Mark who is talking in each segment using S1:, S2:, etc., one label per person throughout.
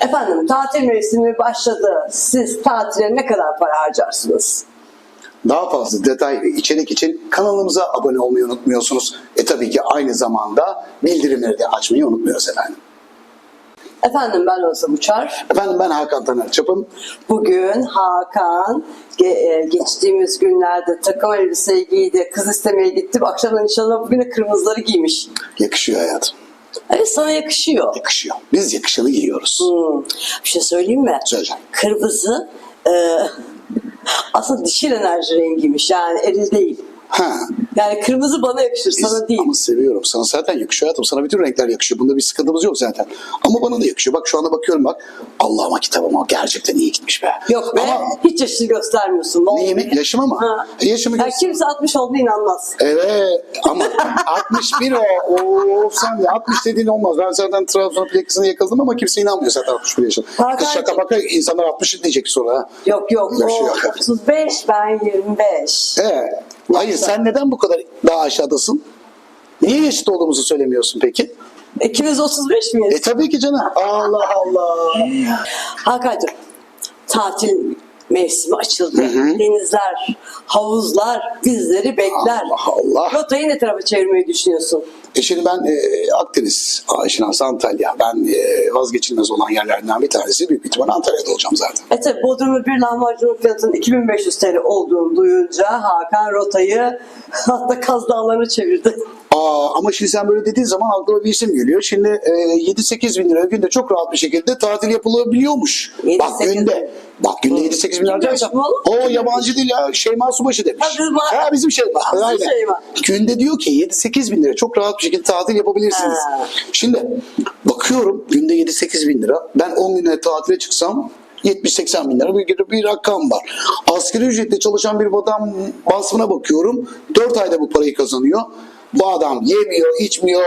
S1: Efendim tatil mevsimi başladı. Siz tatile ne kadar para harcarsınız?
S2: Daha fazla detay ve içerik için kanalımıza abone olmayı unutmuyorsunuz. E tabii ki aynı zamanda bildirimleri de açmayı unutmuyoruz efendim.
S1: Efendim ben Özlem Uçar.
S2: Efendim ben Hakan Taner Çapın.
S1: Bugün Hakan ge- e, geçtiğimiz günlerde takım elbiseyi giydi. Kız istemeye gitti. Akşamdan nişanına bugün de kırmızıları giymiş.
S2: Yakışıyor hayatım.
S1: Evet sana yakışıyor.
S2: Yakışıyor. Biz yakışanı giyiyoruz.
S1: Hmm. Bir şey söyleyeyim mi?
S2: Söyle.
S1: Kırmızı e, aslında dişil enerji rengiymiş yani eril değil.
S2: Ha.
S1: Yani kırmızı bana yakışır sana değil.
S2: Ama seviyorum. Sana zaten yakışıyor hayatım. Sana bütün renkler yakışıyor. Bunda bir sıkıntımız yok zaten. Ama bana da yakışıyor. Bak şu anda bakıyorum bak. Allah'ıma kitabıma gerçekten iyi gitmiş be.
S1: Yok be
S2: Ama
S1: hiç yaşını göstermiyorsun. Vallahi.
S2: neyimi? Yaşıma mı?
S1: Ha.
S2: E, yaşımı
S1: Ya
S2: göster.
S1: kimse 60 olduğuna inanmaz.
S2: Evet ama 61 o. Oo, sen de 60 dediğin olmaz. Ben zaten Trabzon plakasını yakaladım ama kimse inanmıyor zaten 61 yaşında. Kız şaka baka insanlar 60 diyecek sonra. Ha.
S1: Yok yok
S2: Yaşıyor.
S1: o 35 ben 25.
S2: Evet. Hayır sen neden bu kadar daha aşağıdasın? Niye yaşıt olduğumuzu söylemiyorsun peki?
S1: İkimiz 35 miyiz?
S2: E tabii ki canım. Allah Allah.
S1: Hakan'cığım tatil mevsimi açıldı. Denizler, havuzlar bizleri bekler.
S2: Allah Allah.
S1: Rotayı ne tarafa çevirmeyi düşünüyorsun?
S2: E şimdi ben e, Akdeniz, Aşinası Antalya. Ben e, vazgeçilmez olan yerlerden bir tanesi. Büyük ihtimal Antalya'da olacağım zaten.
S1: E tabi Bodrum'da bir lahmacunun fiyatının 2500 TL olduğunu duyunca Hakan rotayı hatta Kaz Dağları'na çevirdi.
S2: Aa, ama şimdi sen böyle dediğin zaman aklıma bir isim geliyor. Şimdi e, 7-8 bin lira günde çok rahat bir şekilde tatil yapılabiliyormuş.
S1: 7-8
S2: Bak günde. Bak günde 7-8 bin
S1: oğlum?
S2: O yabancı değil ya. Şeyma Subaşı demiş.
S1: Ha, bizim-
S2: Ha, bizim Şeyma. Aynen.
S1: Şeyma.
S2: Günde diyor ki 7-8 bin lira çok rahat bir şekilde tatil yapabilirsiniz.
S1: Ha.
S2: Şimdi bakıyorum günde 7-8 bin lira. Ben 10 güne tatile çıksam 70-80 bin lira bir, bir rakam var. Asgari ücretle çalışan bir adam vasfına bakıyorum. 4 ayda bu parayı kazanıyor. Bu adam yemiyor, içmiyor,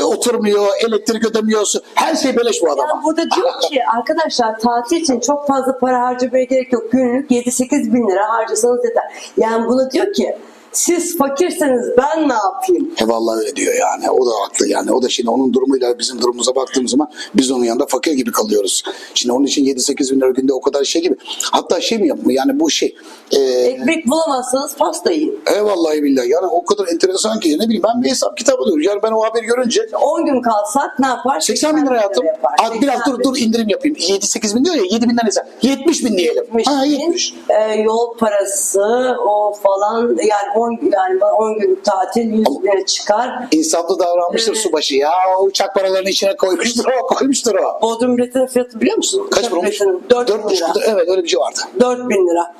S2: e, oturmuyor, elektrik ödemiyor. Her şey beleş bu adama.
S1: Ya burada diyor ki arkadaşlar tatil için çok fazla para harcamaya gerek yok. Günlük 7-8 bin lira harcasanız yeter. Yani buna diyor ki siz fakirseniz ben ne yapayım?
S2: He vallahi öyle diyor yani. O da haklı yani. O da şimdi onun durumuyla bizim durumumuza baktığımız zaman biz onun yanında fakir gibi kalıyoruz. Şimdi onun için 7-8 bin lira günde o kadar şey gibi. Hatta şey mi yapma yani bu şey. E,
S1: Ekmek bulamazsanız pasta yiyin.
S2: e vallahi billahi yani o kadar enteresan ki ne bileyim ben bir hesap kitabı diyorum. Yani ben o haberi görünce
S1: 10 gün kalsak ne yapar?
S2: 80 bin lira hayatım.
S1: yapar.
S2: Abi biraz
S1: 80
S2: dur dur indirim yapayım. 7-8 bin diyor ya 7 binden hesap. 70 bin diyelim.
S1: 70
S2: Ha
S1: bin,
S2: 70.
S1: e, yol parası o falan yani 10 yani 10 günlük tatil 100 lira çıkar.
S2: İnsaflı davranmıştır subaşı ya. Uçak paralarını içine koymuştur o koymuştur o.
S1: Bodrum biletinin fiyatı biliyor musun?
S2: Kaç
S1: Uçak
S2: para olmuş?
S1: biletinin 4 bin
S2: 4,5
S1: lira.
S2: lira. Evet öyle bir şey vardı.
S1: 4 bin lira.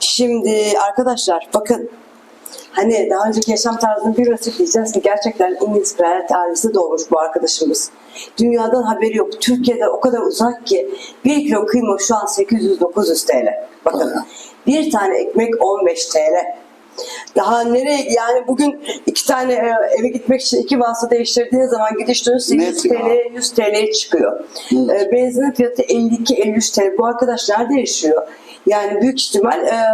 S1: Şimdi arkadaşlar bakın hani daha önceki yaşam tarzını bir özetleyeceğiz ki gerçekten İngiliz kraliyet ailesi doğmuş bu arkadaşımız. Dünyadan haberi yok. Türkiye'de o kadar uzak ki 1 kilo kıyma şu an 800-900 TL. Bakın bir tane ekmek 15 TL. Daha nereye yani bugün iki tane e, eve gitmek için iki vasıta değiştirdiğiniz zaman gidiş dönüş 800
S2: Net ya.
S1: TL 100 TL'ye çıkıyor. E, benzinin fiyatı 52-53 TL. Bu arkadaş nerede yaşıyor? Yani büyük ihtimal e,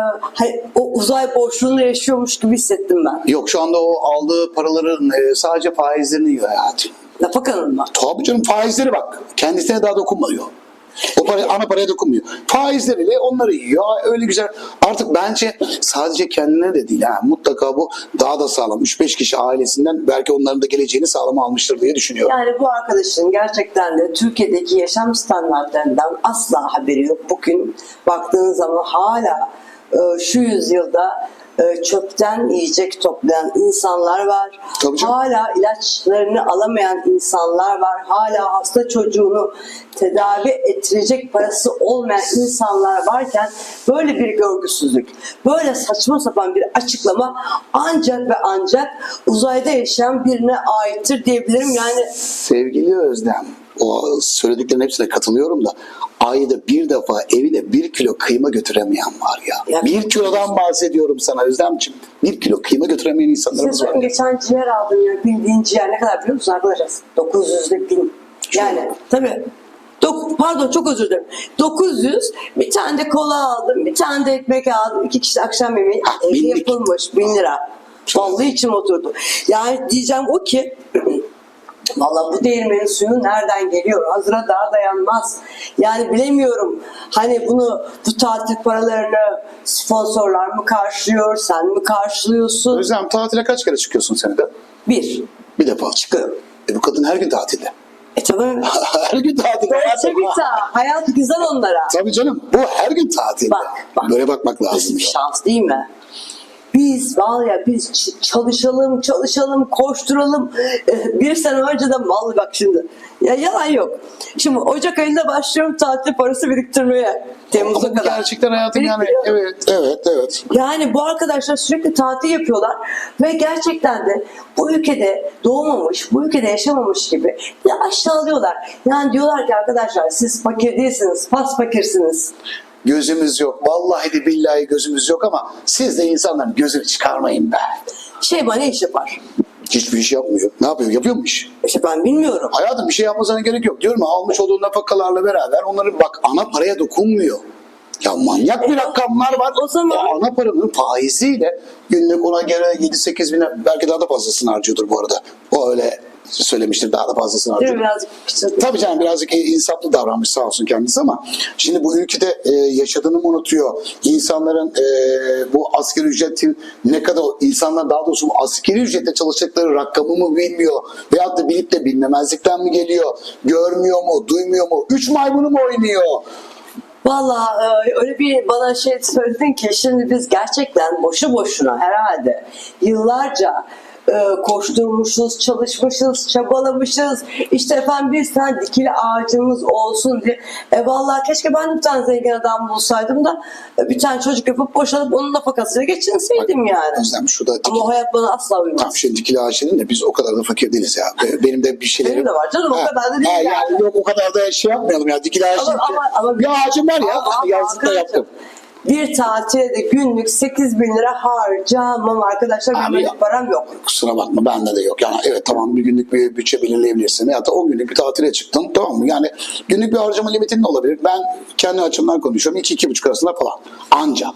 S1: o uzay boşluğunda yaşıyormuş gibi hissettim ben.
S2: Yok şu anda o aldığı paraların e, sadece faizlerini yiyor hayatım.
S1: Nafaka Hanım'la.
S2: Tabii canım faizleri bak. Kendisine daha dokunmuyor. O para, ana paraya dokunmuyor. Faizleriyle onları yiyor. Öyle güzel. Artık bence sadece kendine de değil. Ha, mutlaka bu daha da sağlam. 3-5 kişi ailesinden belki onların da geleceğini sağlam almıştır diye düşünüyorum.
S1: Yani bu arkadaşın gerçekten de Türkiye'deki yaşam standartlarından asla haberi yok. Bugün baktığın zaman hala e, şu yüzyılda çöpten yiyecek toplayan insanlar var.
S2: Tabii canım.
S1: Hala ilaçlarını alamayan insanlar var. Hala hasta çocuğunu tedavi ettirecek parası olmayan insanlar varken böyle bir görgüsüzlük, böyle saçma sapan bir açıklama ancak ve ancak uzayda yaşayan birine aittir diyebilirim. Yani
S2: Sevgili Özlem, o söylediklerin hepsine katılıyorum da ayda bir defa evine bir kilo kıyma götüremeyen var ya.
S1: Ya-
S2: bir kilodan bahsediyorum sana Özlemciğim. Bir kilo kıyma götüremeyen insanlarımız
S1: Size
S2: var.
S1: geçen ciğer aldım ya bildiğin ciğer ne kadar biliyor musun arkadaşlar? 900 ile 1000. Yani tabii. Dok- pardon çok özür dilerim. 900 bir tane de kola aldım bir tane de ekmek aldım. iki kişi akşam yemeği evde yapılmış 1000 lira. Vallahi içim oturdu. Yani diyeceğim o ki Valla bu değirmenin suyu nereden geliyor? Hazıra daha dayanmaz. Yani bilemiyorum. Hani bunu bu tatil paralarını sponsorlar mı karşılıyor? Sen mi karşılıyorsun?
S2: Özlem tatile kaç kere çıkıyorsun senede?
S1: Bir.
S2: Bir defa çıkıyor. E bu kadın her gün tatilde.
S1: E tabii.
S2: her gün tatilde.
S1: Tabii ki. Hayat güzel onlara.
S2: Tabii canım. Bu her gün tatilde.
S1: Bak, bak.
S2: Böyle bakmak lazım.
S1: Nasıl bir
S2: ya.
S1: şans değil mi? Biz var ya biz çalışalım, çalışalım, koşturalım. Ee, Bir sene önceden vallahi bak şimdi. Ya yalan yok. Şimdi Ocak ayında başlıyorum tatil parası biriktirmeye. Temmuz'a kadar.
S2: gerçekten hayatım yani. Evet, evet, evet.
S1: Yani bu arkadaşlar sürekli tatil yapıyorlar ve gerçekten de bu ülkede doğmamış, bu ülkede yaşamamış gibi bir aşağılıyorlar. Yani diyorlar ki arkadaşlar siz fakir değilsiniz, pas fakirsiniz.
S2: Gözümüz yok. Vallahi de billahi gözümüz yok ama siz de insanların gözünü çıkarmayın be.
S1: Şey bana iş yapar.
S2: Hiçbir iş yapmıyor. Ne yapıyor? Yapıyor mu iş?
S1: İşte ben bilmiyorum.
S2: Hayatım bir şey yapmasına gerek yok. Diyorum ya, almış olduğu nafakalarla beraber onları bak ana paraya dokunmuyor. Ya manyak bir rakamlar var.
S1: o zaman-
S2: ana paranın faiziyle günlük ona göre 7-8 bin belki daha da fazlasını harcıyordur bu arada. O öyle söylemiştir daha da fazlasını harcıyordur.
S1: Birazcık.
S2: Tabii canım birazcık e, insaflı davranmış sağ olsun kendisi ama şimdi bu ülkede e, yaşadığını mı unutuyor? İnsanların e, bu asgari ücretin ne kadar insanlar daha doğrusu bu asgari ücretle çalışacakları rakamı mı bilmiyor? Veyahut da bilip de bilmemezlikten mi geliyor? Görmüyor mu? Duymuyor mu? Üç maymunu mu oynuyor?
S1: Valla e, öyle bir bana şey söyledin ki şimdi biz gerçekten boşu boşuna herhalde yıllarca koşturmuşuz, çalışmışız, çabalamışız. İşte efendim bir tane dikili ağacımız olsun diye. E vallahi keşke ben bir tane zengin adam bulsaydım da e, bir tane çocuk yapıp boşanıp onun nafakasıyla geçinseydim yani.
S2: Özlem şurada
S1: Ama o hayat bana asla uymaz.
S2: Tamam şimdi dikili ağaç dedin de biz o kadar da fakir değiliz ya. Be- Benim de bir şeylerim...
S1: Benim de var canım, o
S2: Ha,
S1: kadar da değil
S2: ha,
S1: yani.
S2: yani. Yok o kadar da şey yapmayalım ya. Dikili ağaç
S1: Ama- ama- ama-
S2: bir ağacım var ya.
S1: Ama-
S2: Yazlıkta yaptım.
S1: Bir tatile de günlük 8 bin lira harcamam arkadaşlar. Benim
S2: Abi ya.
S1: param yok.
S2: Kusura bakma bende de yok. Yani evet tamam bir günlük bir bütçe belirleyebilirsin. Ya da 10 günlük bir tatile çıktın tamam mı? Yani günlük bir harcama limitin de olabilir. Ben kendi açımdan konuşuyorum. 2-2,5 arasında falan. Anca.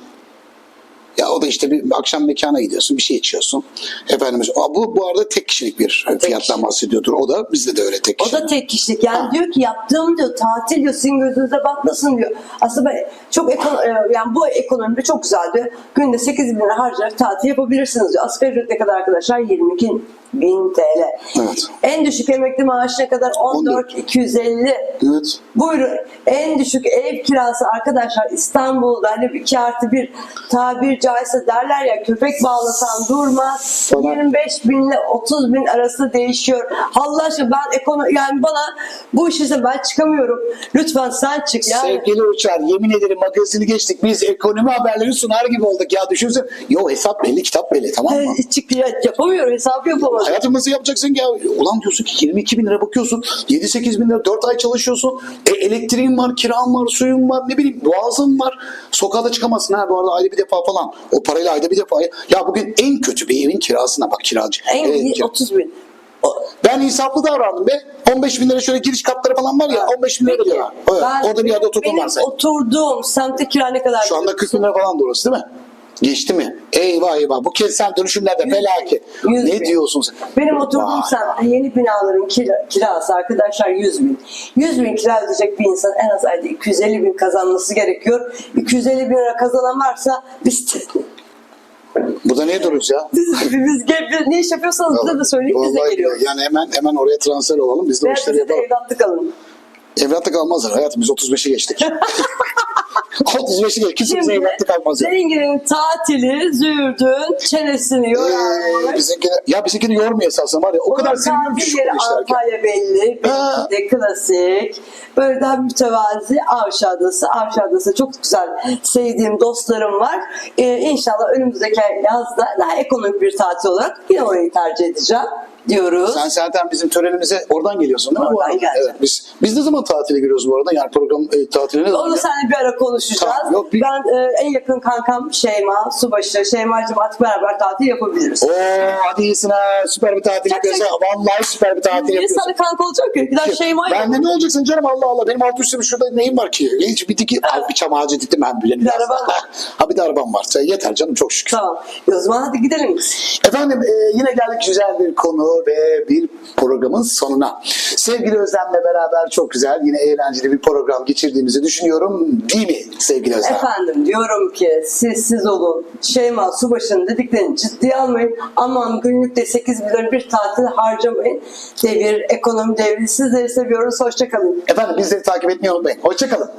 S2: Ya o da işte bir akşam mekana gidiyorsun, bir şey içiyorsun. Efendim bu bu arada tek kişilik bir fiyattan bahsediyordur. O da bizde de öyle tek
S1: O
S2: kişilik.
S1: da tek kişilik. Yani
S2: Ha.
S1: diyor ki yaptığım diyor tatil diyor sizin gözünüze batmasın diyor. Aslında ben çok ekon e, yani bu ekonomide çok güzel diyor. Günde 8 bin lira harcayarak tatil yapabilirsiniz diyor. Asgari ücret ne kadar arkadaşlar? 22 bin TL.
S2: Evet.
S1: En düşük emekli maaşı ne kadar? 14 250.
S2: Evet.
S1: Buyurun en düşük ev kirası arkadaşlar İstanbul'da hani bir iki artı bir tabir caizse derler ya köpek bağlasan durmaz.
S2: Tamam.
S1: 25 bin ile 30 bin arası değişiyor. Allah aşkına ben ekonomi yani bana bu işe ben çıkamıyorum. Lütfen sen çık yani.
S2: Sevgili Uçar yemin ederim magazini geçtik. Biz ekonomi haberleri sunar gibi olduk ya düşünsene. Yo hesap belli kitap belli tamam mı?
S1: Çık ya, yapamıyorum hesabı yapamadım.
S2: Hayatım nasıl yapacaksın ki ya? Ulan diyorsun ki 22 bin lira bakıyorsun. 7-8 bin lira 4 ay çalışıyorsun. E, elektriğin var, kiran var, suyun var, ne bileyim boğazın var. Sokağa çıkamazsın ha bu arada ayda bir defa falan. O parayla ayda bir defa. Ya bugün en kötü bir evin kirasına bak kiracı.
S1: En iyi
S2: kira-
S1: 30 bin.
S2: Ben insaflı davrandım be. 15 bin lira şöyle giriş katları falan var ya 15 bin lira diyorlar. Evet,
S1: ben-
S2: orada bir yerde oturdum
S1: benim
S2: varsa.
S1: oturduğum semtte kira ne kadar?
S2: Şu anda 40 bin lira falan da orası değil mi? Geçti mi? Eyvah eyvah. Bu kentsel dönüşümlerde
S1: Yüz
S2: felaket.
S1: bin, yüz
S2: Ne
S1: bin.
S2: diyorsun sen?
S1: Benim oturduğum
S2: Vay.
S1: semtte yeni binaların kira, kirası arkadaşlar 100 bin. 100 bin kira ödeyecek bir insan en az ayda 250 bin kazanması gerekiyor. 250 bin lira kazanan varsa biz
S2: Burada niye duruyoruz ya?
S1: biz, biz, biz ne iş yapıyorsanız bize de söyleyin biz de
S2: Vallahi
S1: geliyoruz.
S2: Yani hemen hemen oraya transfer olalım. Biz de o işleri
S1: bize de
S2: yapalım.
S1: evlatlık alın.
S2: Evlatlık almazlar hayatım. Biz 35'i geçtik. 35'i geçtik. Kimse bize
S1: Şimdi
S2: evlatlık almaz ya.
S1: zenginin tatili, züğürdün, çenesini yoran.
S2: Ee, bizimkini, ya bizimkini yormuyor esasında var ya. O kadar seviyorum ki şu.
S1: Antalya belli. De klasik. Böyle daha mütevazi Avşa Adası. Avşa Adası çok güzel sevdiğim dostlarım var. Ee, inşallah önümüzdeki yazda daha ekonomik bir tatil olarak yine orayı tercih edeceğim diyoruz.
S2: Sen zaten bizim törenimize oradan geliyorsun değil mi?
S1: Oradan
S2: arada? Evet, biz, biz ne zaman tatile giriyoruz bu arada? Yani program e, tatiline ne?
S1: Onu seninle bir ara konuşacağız.
S2: Tamam, yok, bir-
S1: Ben e, en yakın kankam Şeyma, Subaşı, Şeyma'cığım artık beraber tatil yapabiliriz.
S2: Oo hadi iyisin ha. Süper bir tatil yapıyorsun. Vallahi süper bir tatil yapıyorsun.
S1: sana kanka olacak. Bir daha Şeyma'yı
S2: Ben de ne olacaksın canım Allah Allah. Benim alt üstüm şurada neyim var ki? Hiç bir diki, bir çam ağacı diktim ben bile.
S1: Bir de var.
S2: Ha bir de arabam var. Yeter canım çok şükür.
S1: Tamam. O zaman hadi gidelim.
S2: Efendim e, yine geldik güzel bir konu, ve bir programın sonuna. Sevgili Özlem'le beraber çok güzel yine eğlenceli bir program geçirdiğimizi düşünüyorum. Değil mi sevgili Özlem?
S1: Efendim diyorum ki siz siz olun. Şeyma Subaşı'nın dediklerini ciddiye almayın. Aman günlükte 8 milyon bir tatil harcamayın. Devir, ekonomi devri. Sizleri seviyoruz. Hoşçakalın.
S2: Efendim bizleri takip etmeyi unutmayın. Hoşçakalın.